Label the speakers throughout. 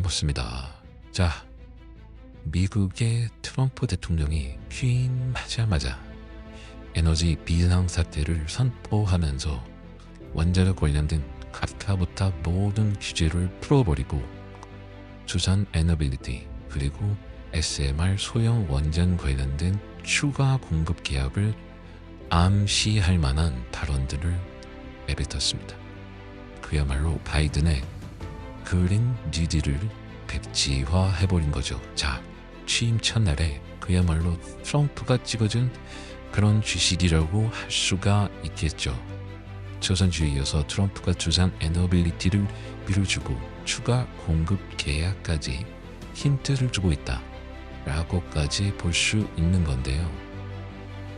Speaker 1: 반갑습니다. 자, 미국의 트럼프 대통령이 취임하자마자 에너지 비상 사태를 선포하면서 원자력 관련된 각하부터 모든 규제를 풀어버리고 주산 에너빌리티 그리고 SMR 소형 원전 관련된 추가 공급 계약을 암시할 만한 발언들을 내뱉었습니다. 그야말로 바이든의 그린 뉴딜을 백지화해버린 거죠. 자, 취임 첫날에 그야말로 트럼프가 찍어준 그런 주식이라고 할 수가 있겠죠. 조선주에 이어서 트럼프가 주산 에너빌리티를 밀어주고 추가 공급 계약까지 힌트를 주고 있다. 라고까지 볼 수 있는 건데요.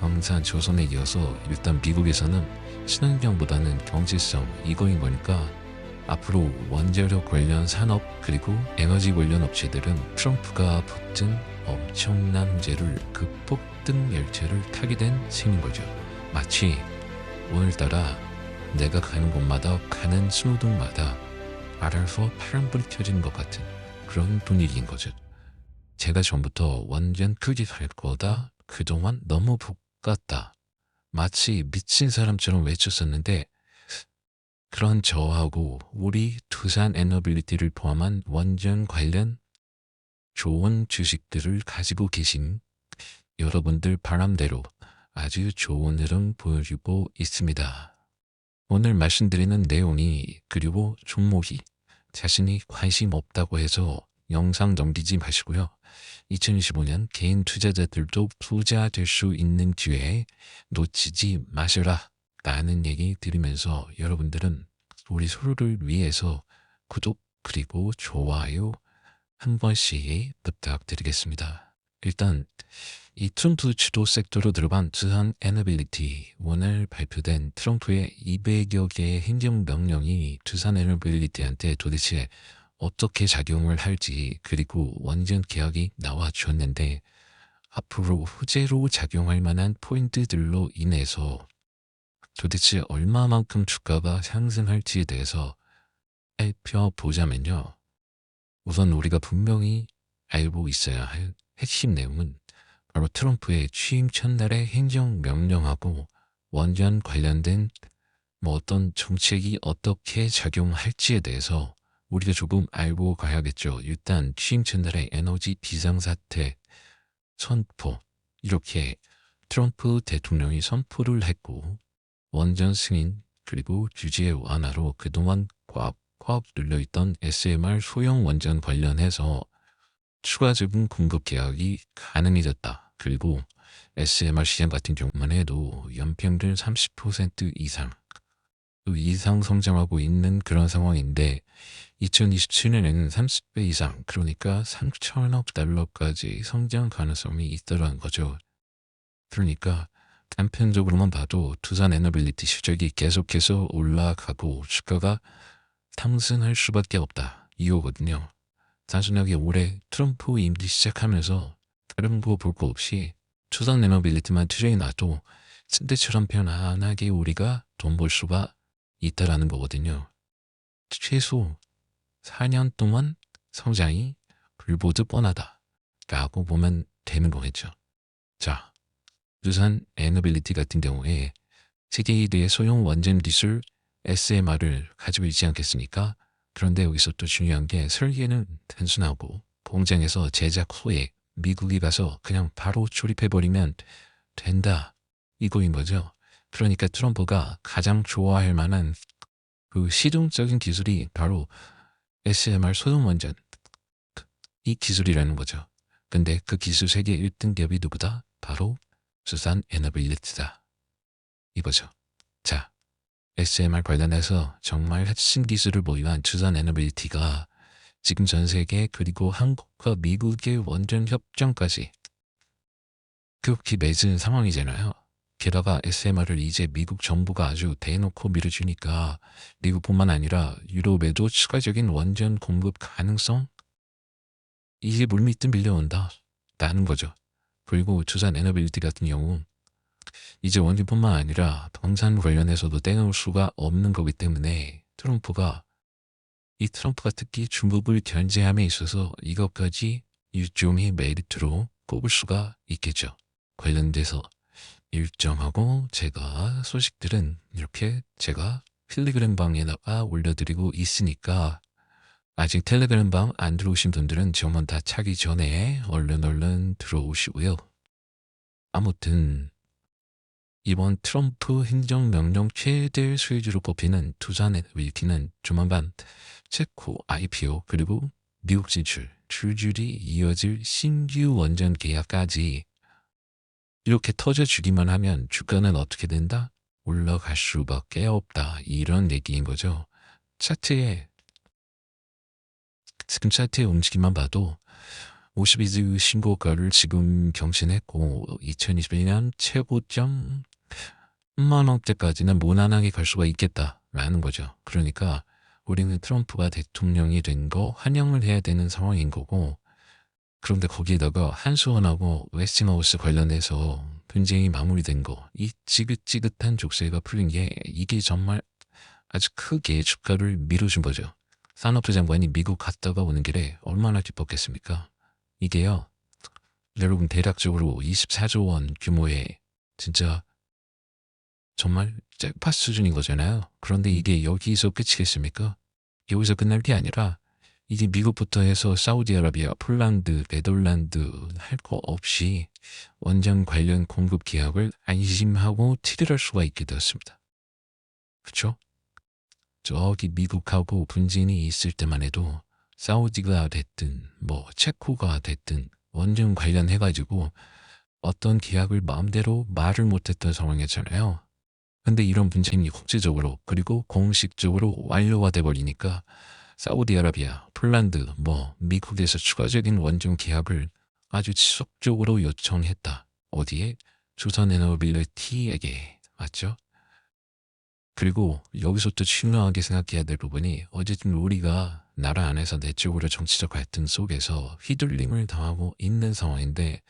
Speaker 1: 항상 조선에 이어서 일단 미국에서는 친환경보다는 경제성 이거인 거니까 앞으로 원자력 관련 산업 그리고 에너지 관련 업체들은 트럼프가 붙은 엄청난 문제를 극복 등 열차를 타게 된 셈인 거죠. 마치 오늘따라 내가 가는 곳마다 가는 신호등마다 알아서 파란불이 켜지는 것 같은 그런 분위기인 거죠. 제가 전부터 완전 크게 살 거다. 그동안 너무 볶았다. 마치 미친 사람처럼 외쳤었는데 그런 저하고 우리 두산 에너빌리티를 포함한 원전 관련 좋은 주식들을 가지고 계신 여러분들 바람대로 아주 좋은 흐름 보여주고 있습니다. 오늘 말씀드리는 내용이 그리고 종목이 자신이 관심 없다고 해서 영상 넘기지 마시고요. 2025년 개인 투자자들도 부자 될 수 있는 기회에 놓치지 마시라. 라는 얘기 드리면서 여러분들은 우리 서로를 위해서 구독 그리고 좋아요 한 번씩 부탁드리겠습니다. 일단 이 트럼프 주도 섹터로 들어간 두산 에너빌리티 오늘 발표된 트럼프의 200여 개의 행정 명령이 두산 에너빌리티한테 도대체 어떻게 작용을 할지 그리고 원전 계약이 나와 주었는데 앞으로 후제로 작용할 만한 포인트들로 인해서 도대체 얼마만큼 주가가 상승할지에 대해서 살펴보자면요. 우선 우리가 분명히 알고 있어야 할 핵심 내용은 바로 트럼프의 취임 첫날의 행정명령하고 원전 관련된 뭐 어떤 정책이 어떻게 작용할지에 대해서 우리가 조금 알고 가야겠죠. 일단 취임 첫날의 에너지 비상사태 선포 이렇게 트럼프 대통령이 선포를 했고 원전 승인 그리고 규제 완화로 그동안 꽉꽉 눌려있던 SMR 소형 원전 관련해서 추가적인 공급 계약이 가능해졌다. 그리고 SMR 시장 같은 경우만 해도 연평균 30% 이상 그 이상 성장하고 있는 그런 상황인데 2027년에는 30배 이상 그러니까 3천억 달러까지 성장 가능성이 있다는 거죠. 그러니까 단편적으로만 봐도 두산 에너빌리티 실적이 계속해서 올라가고 주가가 탕승할 수밖에 없다. 이거거든요. 단순하게 올해 트럼프 임기 시작하면서 다른 거 볼 거 없이 두산 에너빌리티만 투자해 놔도 침대처럼 편안하게 우리가 돈 벌 수가 있다라는 거거든요. 최소 4년 동안 성장이 불보듯 뻔하다. 라고 보면 되는 거겠죠. 자, 두산 에너빌리티 같은 경우에 세계 1위의 소형 원전 기술 SMR을 가지고 있지 않겠습니까? 그런데 여기서 또 중요한 게 설계는 단순하고 공장에서 제작 후에 미국에 가서 그냥 바로 조립해버리면 된다. 이거인 거죠. 그러니까 트럼프가 가장 좋아할 만한 그 실용적인 기술이 바로 SMR 소형 원전 이 기술이라는 거죠. 근데 그 기술 세계 1등 기업이 누구다? 바로 수산 에너빌리티다. 이거죠. 자, SMR 관련해서 정말 핵심 기술을 보유한 주산 에너빌리티가 지금 전 세계 그리고 한국과 미국의 원전 협정까지 급히 맺은 상황이잖아요. 게다가 SMR을 이제 미국 정부가 아주 대놓고 밀어주니까 미국뿐만 아니라 유럽에도 추가적인 원전 공급 가능성 이게 물밑듯 밀려온다. 라는 거죠. 그리고 주산 에너빌리티 같은 경우 이제 원전뿐만 아니라 방산 관련해서도 떼놓을 수가 없는 거기 때문에 트럼프가 이 트럼프가 특히 중국을 견제함에 있어서 이것까지 일종의 메리트로 꼽을 수가 있겠죠. 관련돼서 일정하고 제가 소식들은 이렇게 제가 텔레그램 방에다가 올려드리고 있으니까 아직 텔레그램 방안 들어오신 분들은 정원 다 차기 전에 얼른 얼른 들어오시고요. 아무튼 이번 트럼프 행정명령 최대 수혜주로 뽑히는 투자넷 위키는 조만간 체코 IPO 그리고 미국 진출, 출줄이 이어질 신규 원전 계약까지 이렇게 터져주기만 하면 주가는 어떻게 된다? 올라갈 수밖에 없다. 이런 얘기인 거죠. 차트에 지금 차트의 움직임만 봐도 52주 신고가를 지금 경신했고 2021년 최고점 만 원대까지는 무난하게 갈 수가 있겠다라는 거죠. 그러니까 우리는 트럼프가 대통령이 된 거 환영을 해야 되는 상황인 거고 그런데 거기에다가 한수원하고 웨스팅하우스 관련해서 분쟁이 마무리된 거, 이 지긋지긋한 족쇄가 풀린 게 이게 정말 아주 크게 주가를 밀어준 거죠. 산업부 장관이 미국 갔다가 오는 길에 얼마나 기뻤겠습니까? 이게요, 여러분 대략적으로 24조 원 규모의 진짜 정말 잭팟 수준인 거잖아요. 그런데 이게 여기서 끝이겠습니까? 여기서 끝날 게 아니라 이제 미국부터 해서 사우디아라비아, 폴란드, 네덜란드 할 거 없이 원전 관련 공급 계약을 안심하고 티를 수가 있게 되었습니다. 그쵸? 저기 미국하고 분진이 있을 때만 해도 사우디가 됐든 뭐 체코가 됐든 원전 관련해가지고 어떤 계약을 마음대로 말을 못했던 상황이었잖아요. 근데 이런 분쟁이 국제적으로 그리고 공식적으로 완료가 돼버리니까 사우디아라비아, 폴란드, 뭐 미국에서 추가적인 원전 계약을 아주 지속적으로 요청했다. 어디에? 조선에너빌리티에게 맞죠? 그리고 여기서 또 중요하게 생각해야 될 부분이 어쨌든 우리가 나라 안에서 내적으로 정치적 갈등 속에서 휘둘림을 당하고 있는 상황인데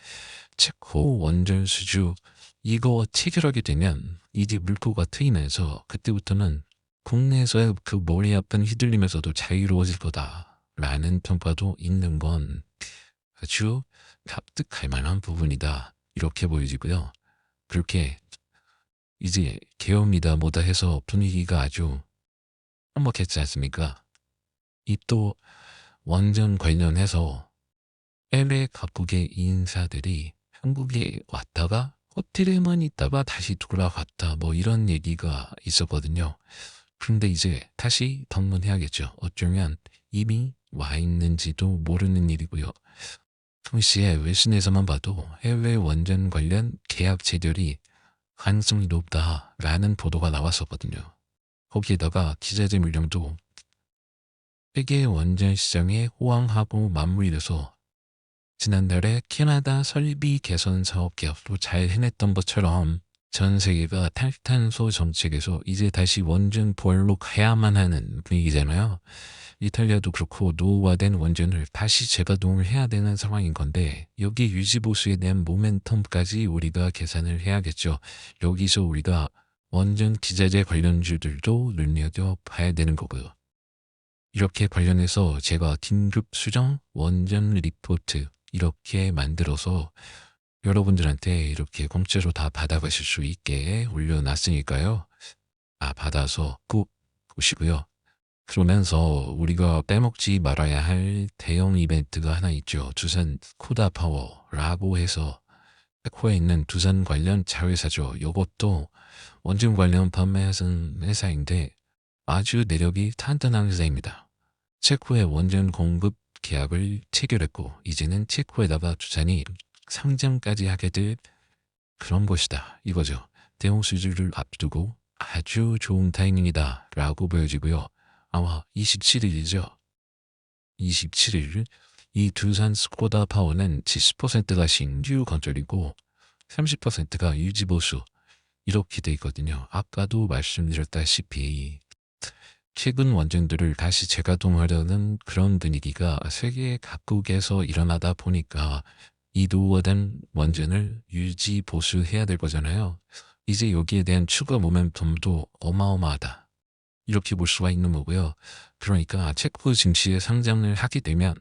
Speaker 1: 체코 원전 수주 이거 체결하게 되면 이제 물꼬가 트이면서 그때부터는 국내에서의 그 머리 아픈 휘둘림에서도 자유로워질 거다라는 평가도 있는 건 아주 납득할 만한 부분이다 이렇게 보여지고요. 그렇게 이제 개엄이다 뭐다 해서 분위기가 아주 한몫했지 않습니까? 이 또 원전 관련해서 LA 각국의 인사들이 한국에 왔다가 호텔에만 있다가 다시 돌아갔다 뭐 이런 얘기가 있었거든요. 그런데 이제 다시 방문해야겠죠. 어쩌면 이미 와 있는지도 모르는 일이고요. 동시에 외신에서만 봐도 해외 원전 관련 계약 체결이 가능성이 높다라는 보도가 나왔었거든요. 거기에다가 기자재 물량도 세계 원전 시장에 호황하고 맞물려서 지난달에 캐나다 설비 개선 사업 계약도 잘 해냈던 것처럼 전 세계가 탈탄소 정책에서 이제 다시 원전 보일로 가야만 하는 분위기잖아요. 이탈리아도 그렇고 노후화된 원전을 다시 재가동을 해야 되는 상황인 건데 여기 유지보수에 대한 모멘텀까지 우리가 계산을 해야겠죠. 여기서 우리가 원전 기자재 관련주들도 눈여겨봐야 되는 거고요. 이렇게 관련해서 제가 긴급 수정 원전 리포트 이렇게 만들어서 여러분들한테 이렇게 공짜로 다 받아가실 수 있게 올려놨으니까요. 아, 받아서 꼭 보시고요. 그러면서 우리가 빼먹지 말아야 할 대형 이벤트가 하나 있죠. 두산 코다 파워라고 해서 코에 있는 두산 관련 자회사죠. 이것도 원전 관련 판매하는 회사인데 아주 내력이 탄탄한 회사입니다. 체코의 원전 공급 계약을 체결했고 이제는 체코에다가 두산이 상장까지 하게 될 그런 곳이다. 이거죠. 대형 수주를 앞두고 아주 좋은 타이밍이다 라고 보여지고요. 아마 27일이죠. 27일 이 두산 스코다 파워는 70%가 신규 건설이고 30%가 유지보수 이렇게 돼 있거든요. 아까도 말씀드렸다시피 최근 원전들을 다시 재가동하려는 그런 분위기가 세계 각국에서 일어나다 보니까 이 노후화된 원전을 유지 보수해야 될 거잖아요. 이제 여기에 대한 추가 모멘텀도 어마어마하다. 이렇게 볼 수가 있는 거고요. 그러니까 체코 증시에 상장을 하게 되면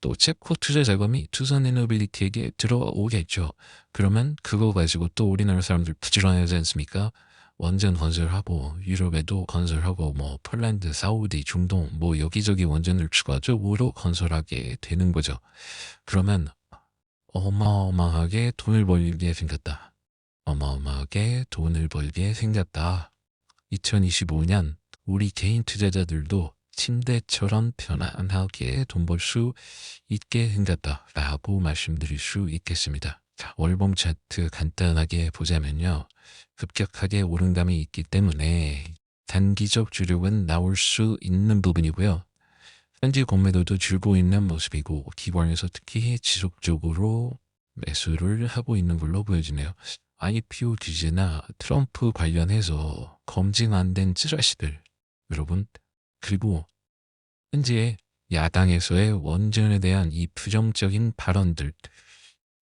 Speaker 1: 또 체코 투자 자금이 투자 에너빌리티에게 들어오겠죠. 그러면 그거 가지고 또 우리나라 사람들 부지런하지 않습니까? 원전 건설하고 유럽에도 건설하고 뭐 폴란드, 사우디, 중동 뭐 여기저기 원전을 추가적으로 건설하게 되는 거죠. 그러면 어마어마하게 돈을 벌게 생겼다. 어마어마하게 돈을 벌게 생겼다. 2025년 우리 개인 투자자들도 침대처럼 편안하게 돈 벌 수 있게 생겼다. 라고 말씀드릴 수 있겠습니다. 자, 월봉 차트 간단하게 보자면요. 급격하게 오름감이 있기 때문에 단기적 주력은 나올 수 있는 부분이고요. 현재 공매도도 줄고 있는 모습이고 기관에서 특히 지속적으로 매수를 하고 있는 걸로 보여지네요. IPO 규제나 트럼프 관련해서 검증 안 된 찌라시들 여러분 그리고 현재 야당에서의 원전에 대한 이 부정적인 발언들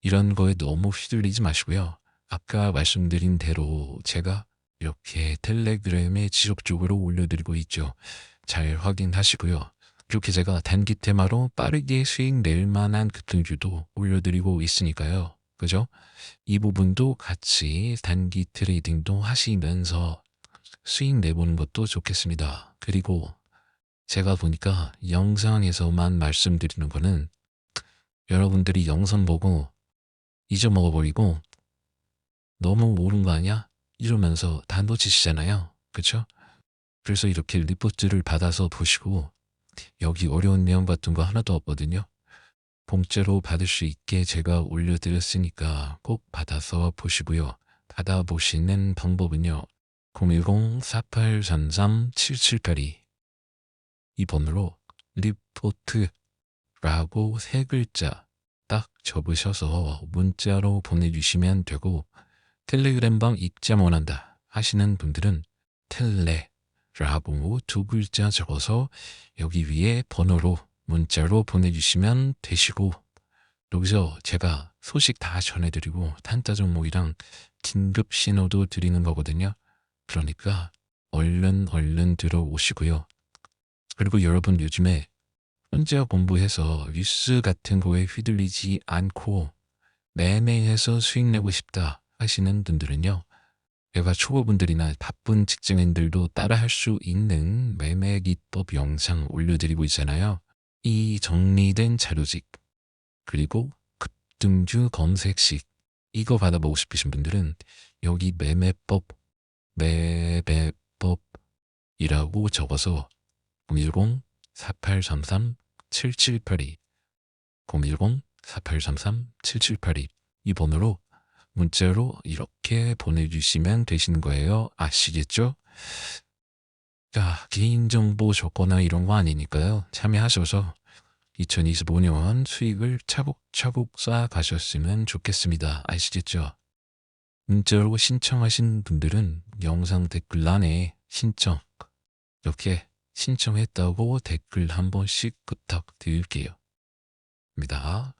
Speaker 1: 이런 거에 너무 휘둘리지 마시고요. 아까 말씀드린 대로 제가 이렇게 텔레그램에 지속적으로 올려드리고 있죠. 잘 확인하시고요. 이렇게 제가 단기 테마로 빠르게 수익 낼 만한 급등주도 올려드리고 있으니까요. 그죠? 이 부분도 같이 단기 트레이딩도 하시면서 수익 내보는 것도 좋겠습니다. 그리고 제가 보니까 영상에서만 말씀드리는 거는 여러분들이 영상 보고 잊어먹어버리고 너무 모르는 거 아니야? 이러면서 다 놓치시잖아요. 그쵸? 그래서 이렇게 리포트를 받아서 보시고 여기 어려운 내용 같은 거 하나도 없거든요. 공짜로 받을 수 있게 제가 올려드렸으니까 꼭 받아서 보시고요. 받아보시는 방법은요. 010-4833-7782 이 번호로 리포트라고 세 글자 딱 접으셔서 문자로 보내주시면 되고 텔레그램방 입장 원한다 하시는 분들은 텔레라고 두 글자 적어서 여기 위에 번호로 문자로 보내주시면 되시고 여기서 제가 소식 다 전해드리고 탄타 종목이랑 긴급 신호도 드리는 거거든요. 그러니까 얼른 얼른 들어오시고요. 그리고 여러분 요즘에 혼자 공부해서 뉴스 같은 거에 휘둘리지 않고 매매해서 수익 내고 싶다 하시는 분들은요. 제가 초보분들이나 바쁜 직장인들도 따라 할 수 있는 매매 기법 영상 올려드리고 있잖아요. 이 정리된 자료집 그리고 급등주 검색식 이거 받아보고 싶으신 분들은 여기 매매법 매매법이라고 적어서 010-4833-7782 010-4833-7782 이 번호로 문자로 이렇게 보내주시면 되시는 거예요. 아시겠죠? 자, 개인정보 조거나 이런 거 아니니까요. 참여하셔서 2025년 수익을 차곡차곡 쌓아가셨으면 좋겠습니다. 아시겠죠? 문자로 신청하신 분들은 영상 댓글란에 신청 이렇게 신청했다고 댓글 한 번씩 부탁드릴게요. 입니다.